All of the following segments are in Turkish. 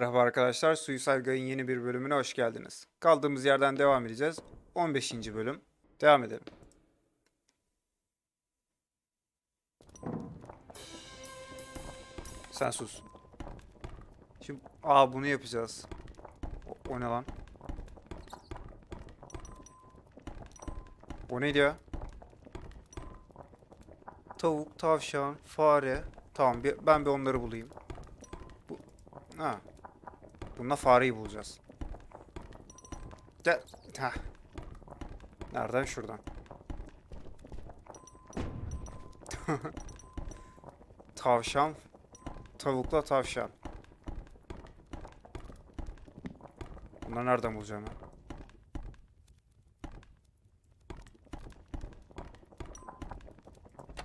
Merhaba arkadaşlar, Suicide Guy'ın yeni bir bölümüne hoş geldiniz. Kaldığımız yerden devam edeceğiz. 15. bölüm. Devam edelim. Sen sus. Şimdi, aa bunu yapacağız. O, o ne lan? O neydi ya? Tavuk, tavşan, fare. Tamam, bir, ben bir onları bulayım. Bu, ha. Bununla fareyi bulacağız. Gel. Heh. Nereden? Şuradan. tavşan. Tavukla tavşan. Bunları nereden bulacağım ben?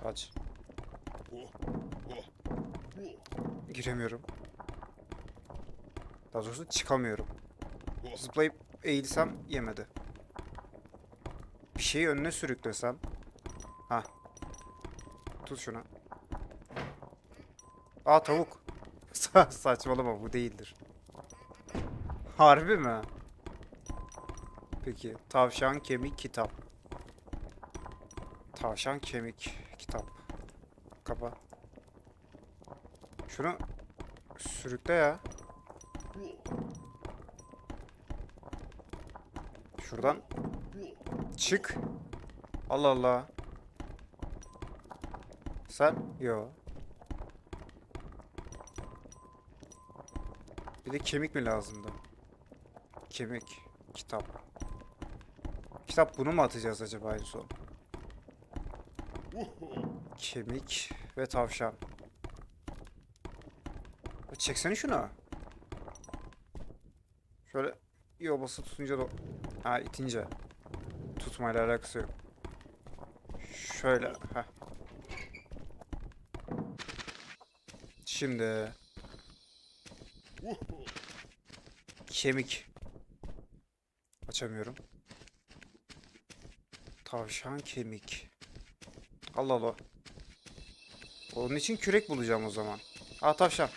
Aç. Giremiyorum. Daha doğrusu çıkamıyorum. Zıplayıp eğilsem yemedi. Bir şeyi önüne sürüklesem. Ha. Tut şunu. Aa tavuk. Sa- saçmalama bu değildir. Harbi mi? Peki. Tavşan kemik kitap. Tavşan kemik kitap. Kapa. Şunu sürükle ya. Şuradan çık. Allah Allah. Sen? Yo. Bir de kemik mi lazımdı? Kemik. Kitap. Kitap bunu mu atacağız acaba en son? Kemik ve tavşan. Çeksene şunu. Şöyle yo bası tutunca da ha itince tutmayla alakası yok. Şöyle ha. Şimdi kemik açamıyorum. Tavşan kemik. Allah Allah. Onun için kürek bulacağım o zaman. Aa tavşan.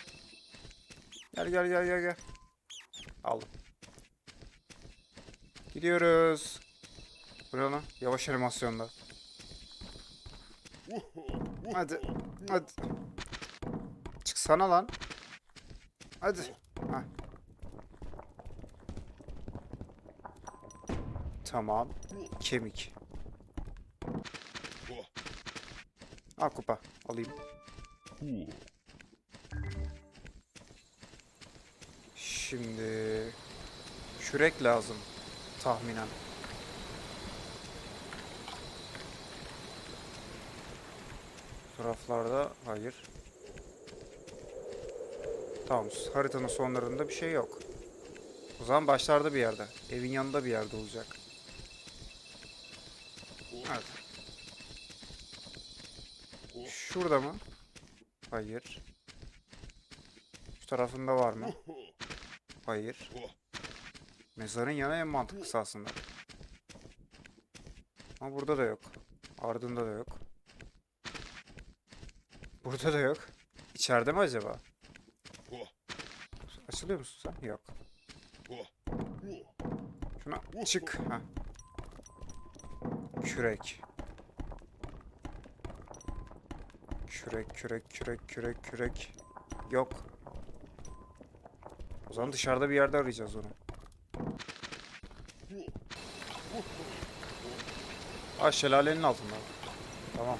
Gel gel gel gel gel. Gidiyoruz. Bu ne lan? Yavaş animasyonda. Hadi. Hadi. Çıksana lan. Hadi. Hah. Tamam. Kemik. Al kupa. Alayım. Şimdi kürek lazım tahminen. Taraflarda hayır. Tamam haritanın sonlarında bir şey yok. O zaman başlarda bir yerde. Evin yanında bir yerde olacak. Evet. Şurada mı? Hayır. Şu tarafında var mı? Hayır. Mezarın yanı en mantıklısı aslında. Ama burada da yok. Ardında da yok. Burada da yok. İçeride mi acaba? Açılıyor musun sen? Yok. Şuna çık. Ha. Kürek. Kürek, kürek, kürek, kürek, kürek. Yok. O zaman dışarıda bir yerde arayacağız onu. Aa şelalenin altında. Tamam.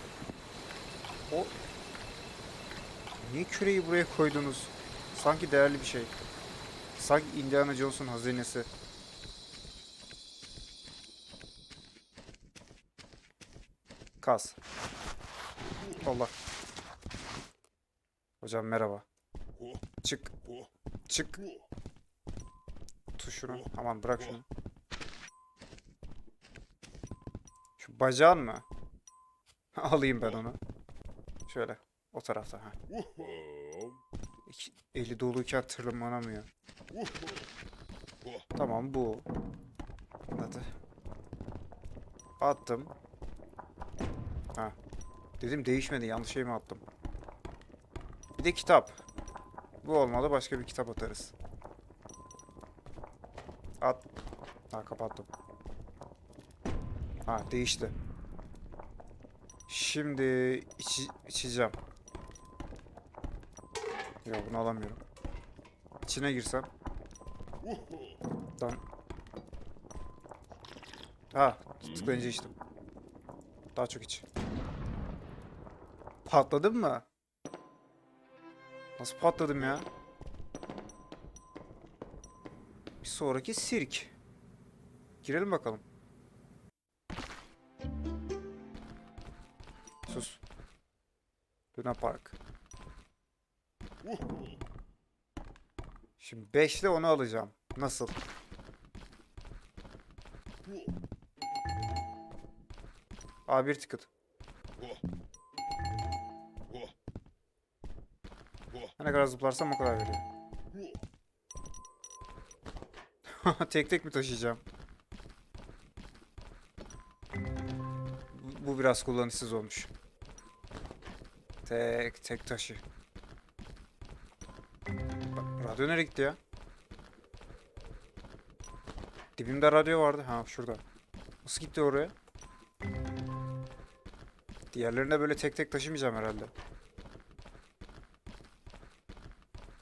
O... Niye küreyi buraya koydunuz? Sanki değerli bir şey. Sanki Indiana Jones'un hazinesi. Kaz. Allah. Hocam merhaba. Çık. Çık. Tut şunu. Aman bırak şunu. Şu bacağın mı? Alayım ben onu. Şöyle. O tarafta. Ha. Eli doluyken tırmanamıyor. Tamam bu. Hadi. Attım. Ha. Dedim değişmedi. Yanlış şey mi attım? Bir de kitap. Bu olmalı. Başka bir kitap atarız. At. Ha kapattım. Ha değişti. Şimdi içi, içeceğim. Yok bunu alamıyorum. İçine girsem. Tamam. Ha tıklayınca içtim. Daha çok iç. Patladın mı? Nasıl patladım ya? Bir sonraki sirk. Girelim bakalım. Luna Park. Şimdi 5 ile onu alacağım. Nasıl? A1 ticket. Ne kadar zıplarsam o kadar veriyor. tek tek mi taşıyacağım? Bu biraz kullanışsız olmuş. Tek tek taşı. Radyo nereye gitti ya? Dibimde radyo vardı. Ha şurada. Nasıl gitti oraya? Diğerlerine böyle tek tek taşımayacağım herhalde.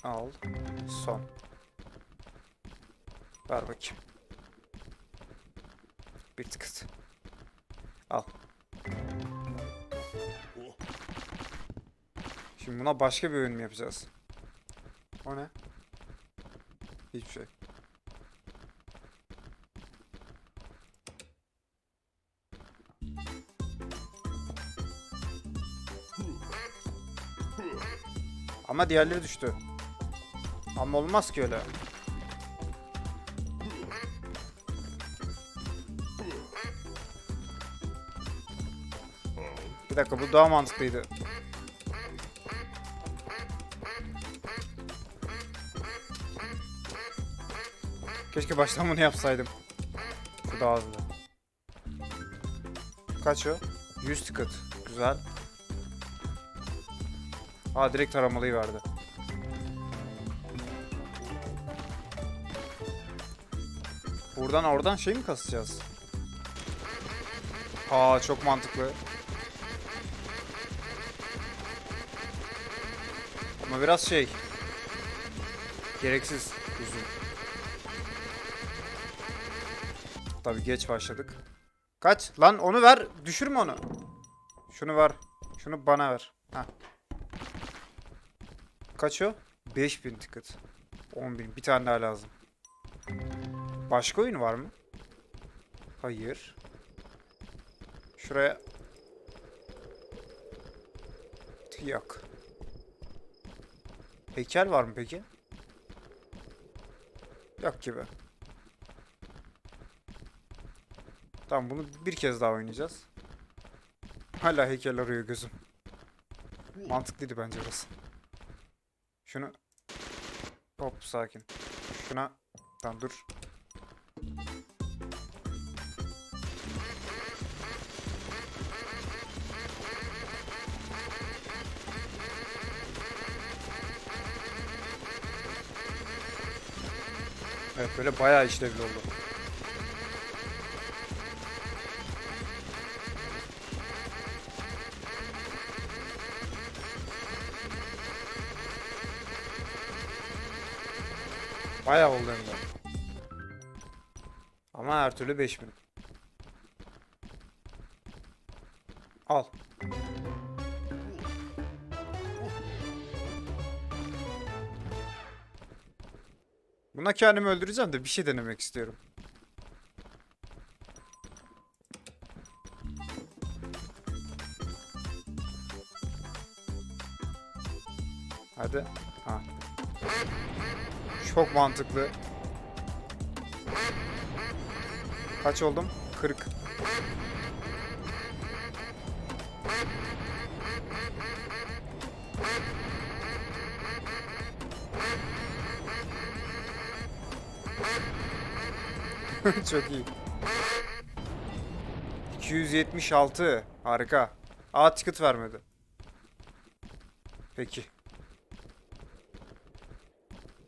Al. Son. Ver bakayım. Şimdi buna başka bir oyun mu yapacağız? O ne? Hiçbir şey. Ama diğerleri düştü. Ama olmaz ki öyle. Bir dakika bu daha mantıklıydı. Keşke baştan bunu yapsaydım. Bu daha hızlı. Kaç o? 100 ticket. Güzel. Aa direkt taramalıyı verdi. Buradan oradan şey mi kasacağız? Aa çok mantıklı. Ama biraz şey. Gereksiz uzun. Tabii geç başladık. Kaç? Lan onu ver. Düşürme onu. Şunu ver. Şunu bana ver. Heh. Kaç o? 5000 ticket. 10.000. Bir tane daha lazım. Başka oyun var mı? Hayır. Şuraya... Yok. Heykel var mı peki? Yok gibi. Tamam bunu bir kez daha oynayacağız. Hala heykel arıyor gözüm. Mantıklıydı bence burası. Şunu... Hop sakin. Şuna... Tamam dur. Evet böyle bayağı işlevli oldu. Bayağı oldu hem de. Ama her türlü 5000. Al. Buna kendimi öldüreceğim de bir şey denemek istiyorum. Hadi. Çok mantıklı. Kaç oldum? 40. Çok iyi. 276. Harika. Aa ticket vermedi. Peki.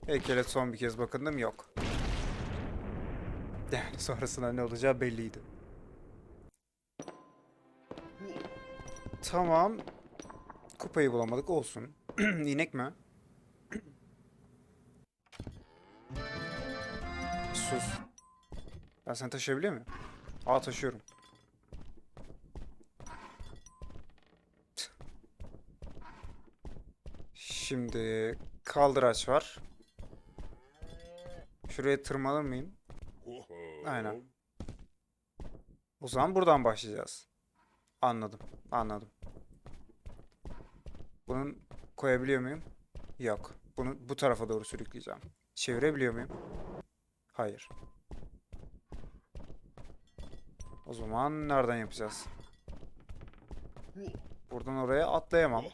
Heykele son bir kez bakındım yok. Yani sonrasında ne olacağı belliydi. Tamam. Kupayı bulamadık olsun. İnek mi? Sus. Ben seni taşıyabiliyor muyum? Aa taşıyorum. Şimdi kaldıraç var. Şuraya tırmanır mıyım? Aynen. O zaman buradan başlayacağız. Anladım. Anladım. Bunun koyabiliyor muyum? Yok. Bunu bu tarafa doğru sürükleyeceğim. Çevirebiliyor muyum? Hayır. O zaman nereden yapacağız? Buradan oraya atlayamam.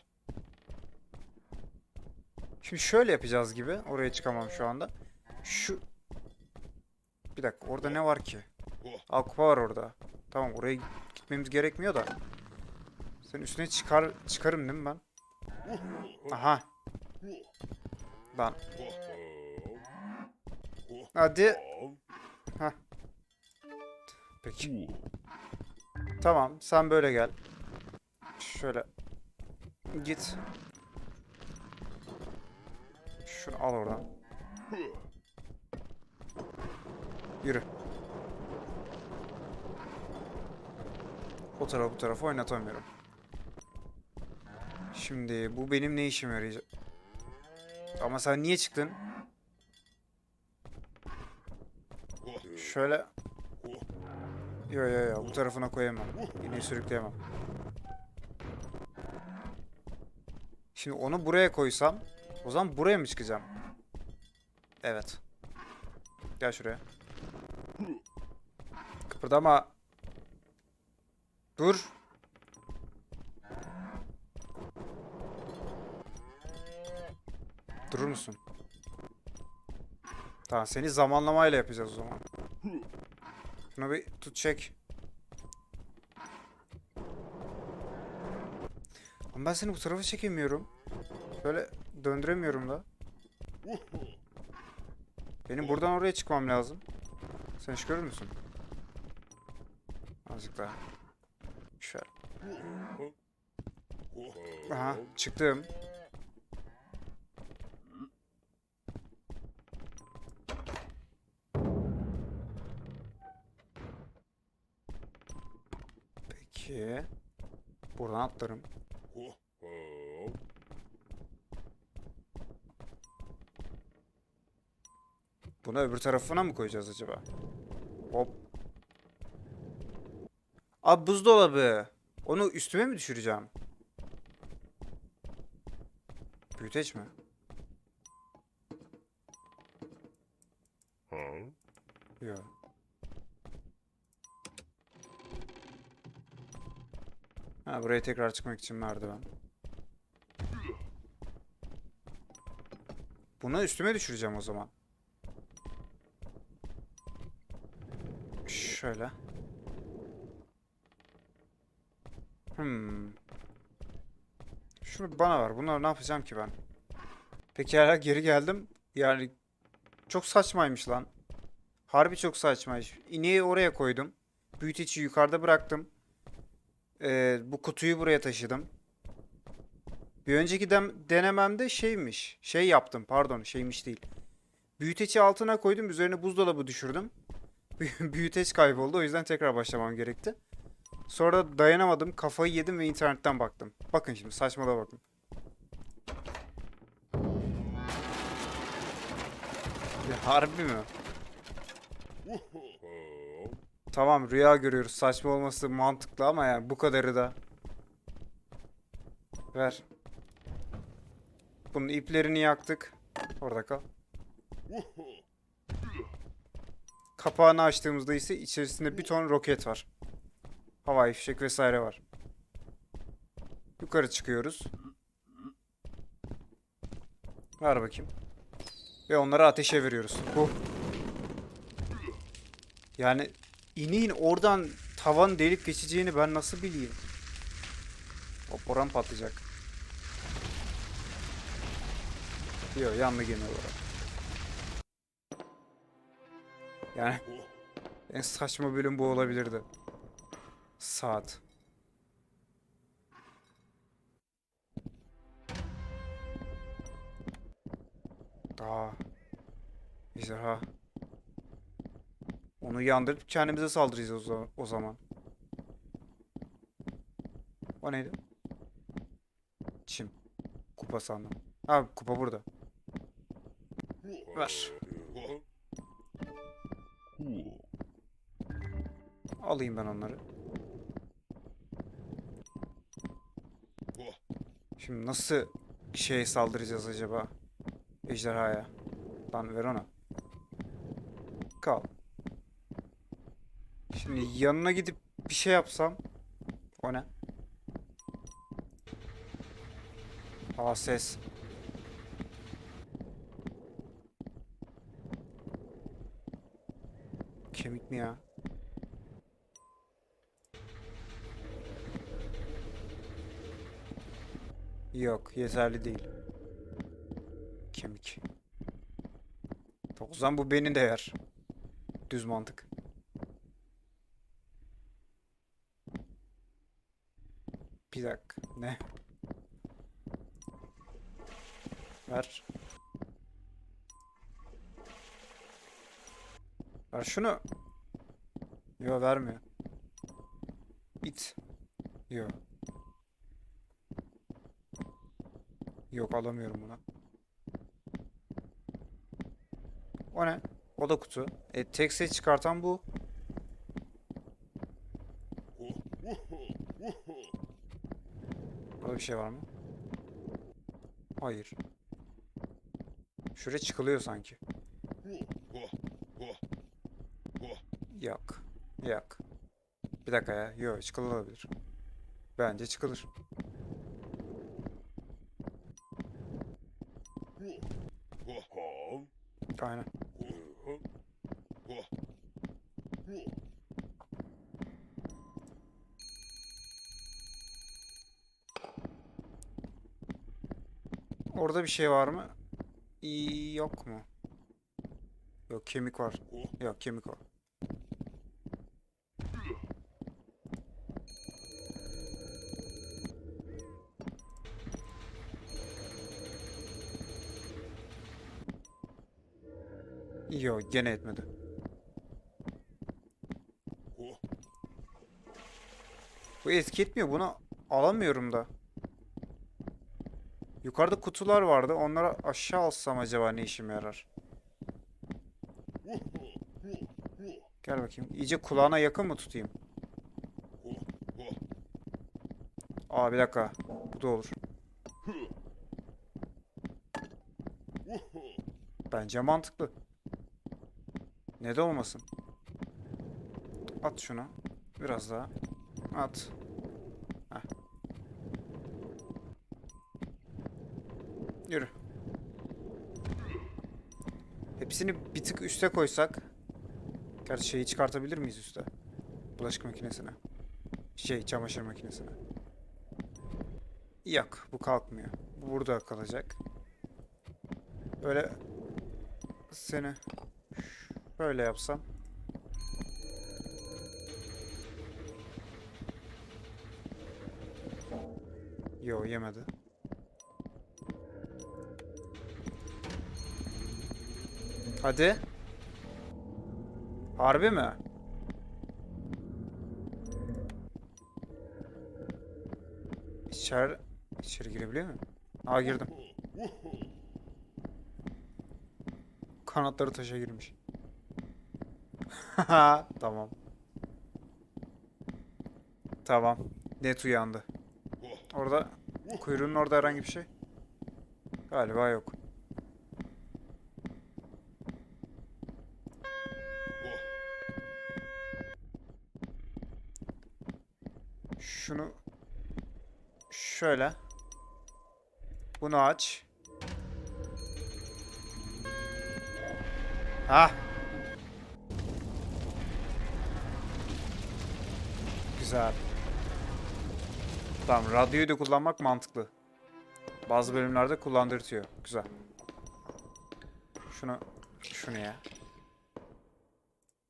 Şimdi şöyle yapacağız gibi. Oraya çıkamam şu anda. Şu... Bir dakika orada ne var ki? Aa kupa var orada. Tamam oraya gitmemiz gerekmiyor da. Sen üstüne çıkar çıkarım değil mi ben? Aha. Lan. Hadi. Hah. Peki. Tamam sen böyle gel. Şöyle. Git. Şunu al oradan. Yürü. O tarafı bu tarafı oynatamıyorum. Şimdi bu benim ne işime yarayacak? Ama sen niye çıktın? Şöyle. Yo yo yo bu tarafına koyamam. Yine sürükleyemem. Şimdi onu buraya koysam o zaman buraya mı çıkacağım? Evet. Gel şuraya. Kıpırdama. Dur. Durur musun? Tamam seni zamanlamayla yapacağız o zaman. Şunu bir tut çek. Ama ben seni bu tarafa çekemiyorum. Böyle döndüremiyorum da. Benim buradan oraya çıkmam lazım. Sen iş görür müsün? Azıcık daha. Şöyle. Aha çıktım. Peki. Buradan atlarım. Bunu öbür tarafına mı koyacağız acaba? Hop. Abi buzdolabı. Onu üstüme mi düşüreceğim? Büyüteç mi? Yok. Ha buraya tekrar çıkmak için merdiven. Bunu üstüme düşüreceğim o zaman. Şöyle. Hmm. Şunu bana ver. Bunları ne yapacağım ki ben? Peki hala geri geldim. Yani çok saçmaymış lan. Harbi çok saçmaymış. İneği oraya koydum. Büyüteci yukarıda bıraktım. Ee, bu kutuyu buraya taşıdım. Bir önceki dem- denememde şeymiş. Şey yaptım pardon şeymiş değil. Büyüteci altına koydum. Üzerine buzdolabı düşürdüm. Büyüteç kayboldu. O yüzden tekrar başlamam gerekti. Sonra dayanamadım. Kafayı yedim ve internetten baktım. Bakın şimdi saçmalığa bakın. Ya harbi mi? Tamam rüya görüyoruz. Saçma olması mantıklı ama yani bu kadarı da. Ver. Bunun iplerini yaktık. Orada kal. Kapağını açtığımızda ise içerisinde bir ton roket var. Havai fişek vesaire var. Yukarı çıkıyoruz. Ver bakayım. Ve onları ateşe veriyoruz. Bu. Yani iniğin oradan tavan delip geçeceğini ben nasıl bileyim? Hop oran patlayacak. Yok yandı gene olarak. Yani En saçma bölüm bu olabilirdi. Saat. Aa. Ejderha. Onu yandırıp kendimize saldıracağız o, o zaman. O neydi? Çim. Kupa sandım. Ha kupa burada. Ver. Alayım ben onları. Şimdi nasıl şeye saldıracağız acaba? Ejderhaya. Lan ver ona. Kal. Şimdi yanına gidip bir şey yapsam. O ne? Aa ses. Kemik mi ya? Yok, yeterli değil. Kemik. O zaman bu beni de yer. Düz mantık. Bir dakika. Ne? Ver. Ver şunu. Yo vermiyor. İt. Yo. Yok alamıyorum bunu. O ne? O da kutu. E tek ses çıkartan bu. Burada bir şey var mı? Hayır. Şuraya çıkılıyor sanki. Yok. Yok. Bir dakika ya. Yok çıkılabilir. Bence çıkılır. Orada bir şey var mı? İyi, yok mu? Yok kemik var. Yok kemik var. Yok gene etmedi. Bu etki etmiyor. Bunu alamıyorum da. Yukarıda kutular vardı. Onları aşağı alsam acaba ne işime yarar? Gel bakayım. İyice kulağına yakın mı tutayım? Aa bir dakika. Bu da olur. Bence mantıklı. Neden olmasın? At şunu. Biraz daha. At. Yürü. Hepsini bir tık üste koysak. Gerçi şeyi çıkartabilir miyiz üste? Bulaşık makinesine. Şey çamaşır makinesine. Yok bu kalkmıyor. Bu burada kalacak. Böyle seni böyle yapsam. Yo yemedi. Hadi. Harbi mi? İçeri, içeri girebiliyor muyum? Aa girdim. Kanatları taşa girmiş. tamam. Tamam. Net uyandı. Orada kuyruğunun orada herhangi bir şey? Galiba yok. Şunu şöyle. Bunu aç. Ha. Güzel. Tamam, radyoyu da kullanmak mantıklı. Bazı bölümlerde kullandırtıyor. Güzel. Şunu şunu ya.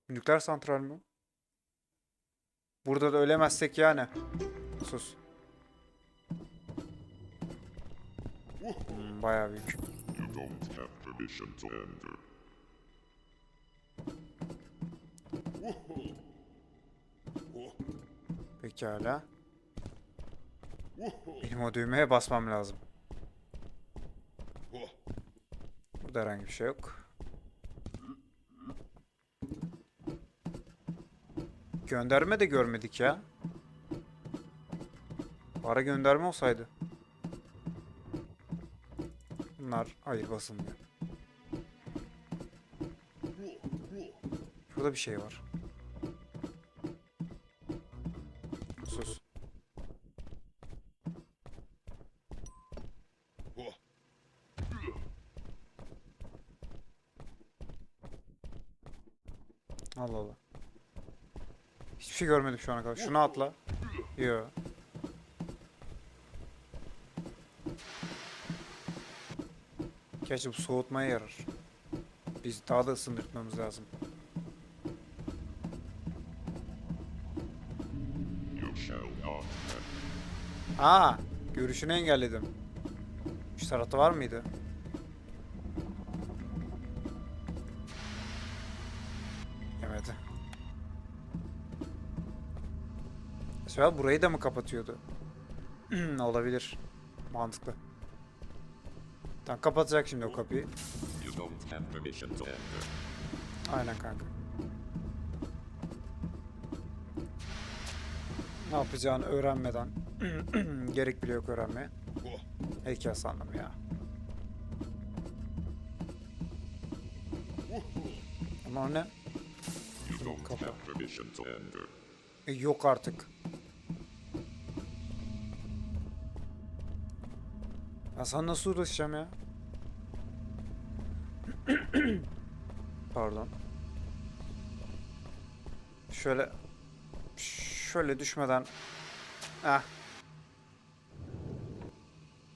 Nükleer santral mi? Burada da ölemezsek yani. Sus. Hmm, bayağı büyük. Pekala. Benim o düğmeye basmam lazım. Burada herhangi bir şey yok. Gönderme de görmedik ya. Para gönderme olsaydı. Bunlar hayır basılmıyor. Burada bir şey var. Sus. Allah Allah. Hiçbir şey görmedim şu ana kadar. Şunu atla. Yo. Gerçi bu soğutmaya yarar. Biz daha da ısındırtmamız lazım. Aa, görüşünü engelledim. Şu tarafta var mıydı? Acaba burayı da mı kapatıyordu? Olabilir. Mantıklı. Tamam kapatacak şimdi o kapıyı. Aynen kanka. Ne yapacağını öğrenmeden gerek bile yok öğrenmeye. Heykel sandım ya. Ama o ne? Kapı. E, yok artık. Ya sana nasıl uğraşacağım ya? Pardon. Şöyle şöyle düşmeden ah.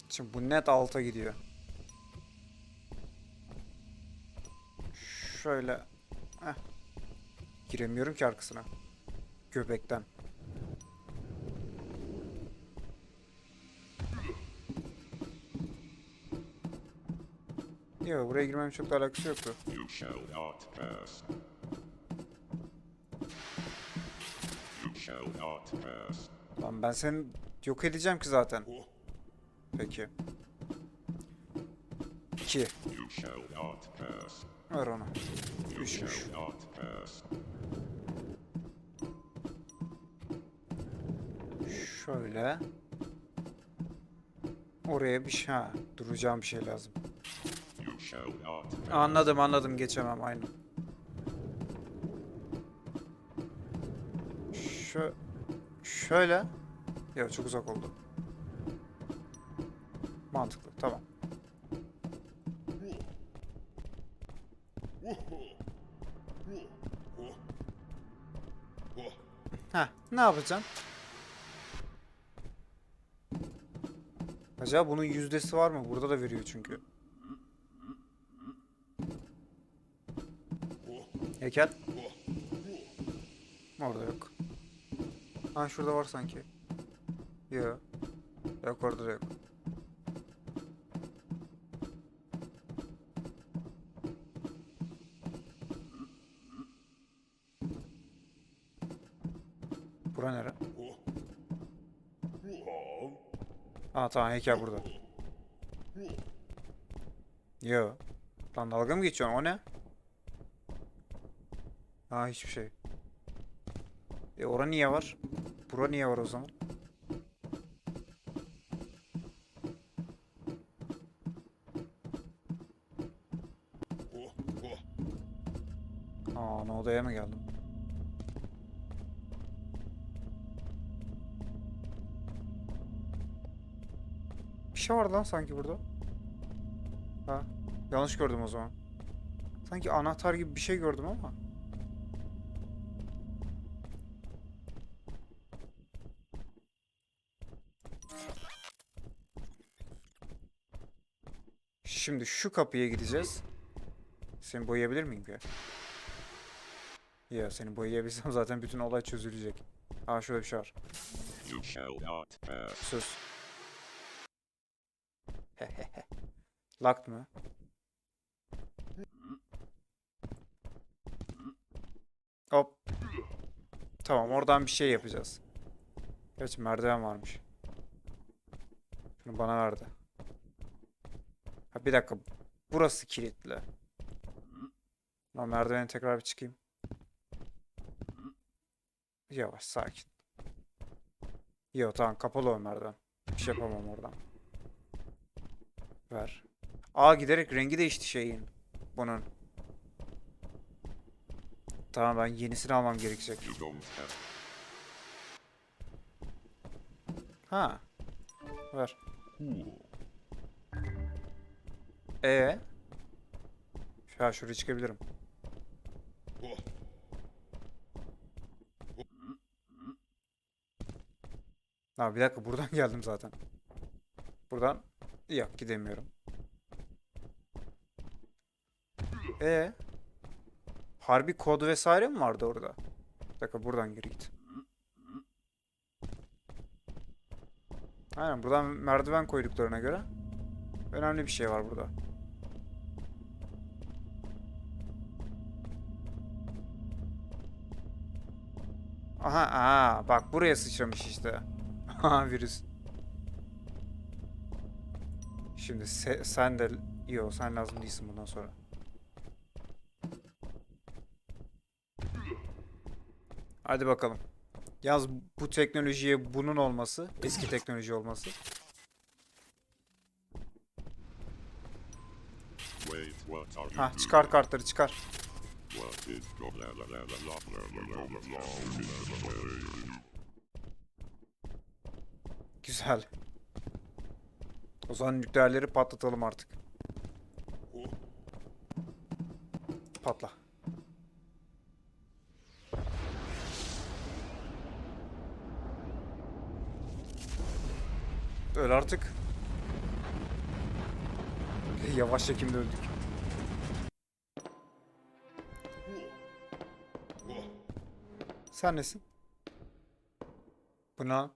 Şimdi bu net alta gidiyor. Şöyle Heh. Giremiyorum ki arkasına. Göbekten. Yok buraya girmemin çok da alakası yoktu. You shall not pass. You shall not pass. Lan ben seni yok edeceğim ki zaten. Peki. 2. You shall not pass. Ver onu. You Üçmüş. shall not pass. Şöyle. Oraya bir şey... Ha, duracağım bir şey lazım. Anladım anladım geçemem aynı. Şu şöyle. Ya çok uzak oldu. Mantıklı tamam. Ha, ne yapacaksın? Acaba bunun yüzdesi var mı? Burada da veriyor çünkü. Heykel. Orada yok. Ha şurada var sanki. Yok. Yok orada da yok. Bura nere? Aa tamam heykel burada. Yo. Lan dalga mı geçiyorsun? O ne? Aa hiçbir şey. E ora niye var? Bura niye var o zaman? Aa ne odaya mı geldim? Bir şey vardı lan sanki burada. Ha, yanlış gördüm o zaman. Sanki anahtar gibi bir şey gördüm ama. Şimdi şu kapıya gideceğiz. Seni boyayabilir miyim ki? Ya seni boyayabilsem zaten bütün olay çözülecek. Aa şöyle bir şey var. Sus. Locked mı? Hop. Tamam oradan bir şey yapacağız. Gerçi merdiven varmış. Şunu bana verdi. Ha bir dakika. Burası kilitli. Ben merdivene tekrar bir çıkayım. Yavaş sakin. Yok tamam kapalı o merdiven. Bir şey yapamam oradan. Ver. Aa giderek rengi değişti şeyin. Bunun. Tamam ben yenisini almam gerekecek. Ha. Ver. E. Ha şuraya çıkabilirim. Ha bir dakika buradan geldim zaten. Buradan yok gidemiyorum. E. Harbi kod vesaire mi vardı orada? Bir dakika buradan geri git. Aynen buradan merdiven koyduklarına göre önemli bir şey var burada. Aha, aa, bak buraya sıçramış işte. Aha virüs. Şimdi se- sen de Yo sen lazım değilsin bundan sonra. Hadi bakalım. Yalnız bu teknolojiye bunun olması, eski teknoloji olması. Ha çıkar kartları çıkar. Güzel. O zaman nükleerleri patlatalım artık. Patla. Öl artık. Yavaş çekimde öldük. Sen nesin? Buna